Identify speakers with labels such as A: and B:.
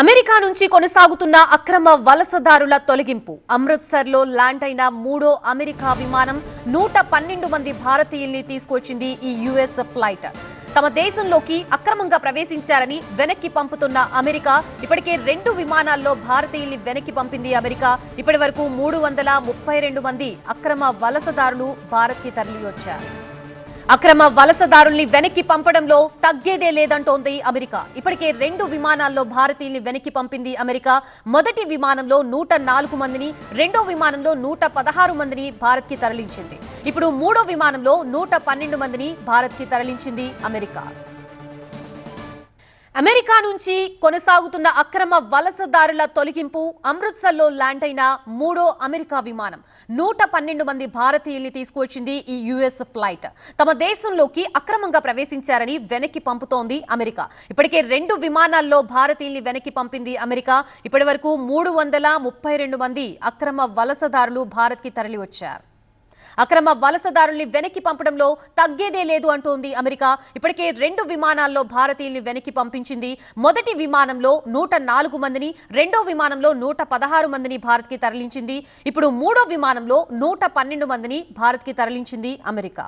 A: America నుంచి కొనసాగుతున్న అక్రమ వలసదారుల తొలగింపు. అమృత్సర్లో ల్యాండ్ అయిన మూడో అమెరికా విమానం నూట పన్నెండు మంది భారతీయుల్ని తీసుకొచ్చింది ఈ యుఎస్ ఫ్లైట్. తమ దేశంలోకి అక్రమంగా ప్రవేశించారని వెనక్కి పంపుతున్న అమెరికా ఇప్పటికే రెండు విమానాల్లో భారతీయుల్ని వెనక్కి పంపింది అమెరికా. ఇప్పటి వరకు మూడు వందల ముప్పై రెండు మంది అక్రమ వలసదారులు భారత్కి తరలివచ్చారు. అక్రమ వలసదారుల్ని వెనక్కి పంపడంలో తగ్గేదే లేదంటోంది అమెరికా. ఇప్పటికే రెండు విమానాల్లో భారతీయుల్ని వెనక్కి పంపింది అమెరికా. మొదటి విమానంలో నూట నాలుగు మందిని రెండో విమానంలో నూట పదహారు మందిని భారత్కి తరలించింది. ఇప్పుడు మూడో విమానంలో నూట పన్నెండు మందిని భారత్కి తరలించింది అమెరికా. అమెరికా నుంచి కొనసాగుతున్న అక్రమ వలసదారుల తొలగింపు అమృత్సర్లో ల్యాండ్ అయిన మూడో అమెరికా విమానం. నూట పన్నెండు మంది భారతీయుల్ని తీసుకువచ్చింది ఈ యుఎస్ ఫ్లైట్. తమ దేశంలోకి అక్రమంగా ప్రవేశించారని వెనక్కి పంపుతోంది అమెరికా. ఇప్పటికే రెండు విమానాల్లో భారతీయుల్ని వెనక్కి పంపింది అమెరికా. ఇప్పటి వరకు మూడు వందల ముప్పై రెండు మంది అక్రమ వలసదారులు భారత్కి తరలి వచ్చారు అక్రమ వలసదారుల్ని వెనక్కి పంపడంలో తగ్గేదే లేదు అంటోంది అమెరికా. ఇప్పటికే రెండు విమానాల్లో భారతీయుల్ని వెనక్కి పంపించింది. మొదటి విమానంలో నూట నాలుగు మందిని రెండో విమానంలో నూట పదహారు మందిని భారత్కి తరలించింది. ఇప్పుడు మూడో విమానంలో నూట పన్నెండు మందిని భారత్కి తరలించింది అమెరికా.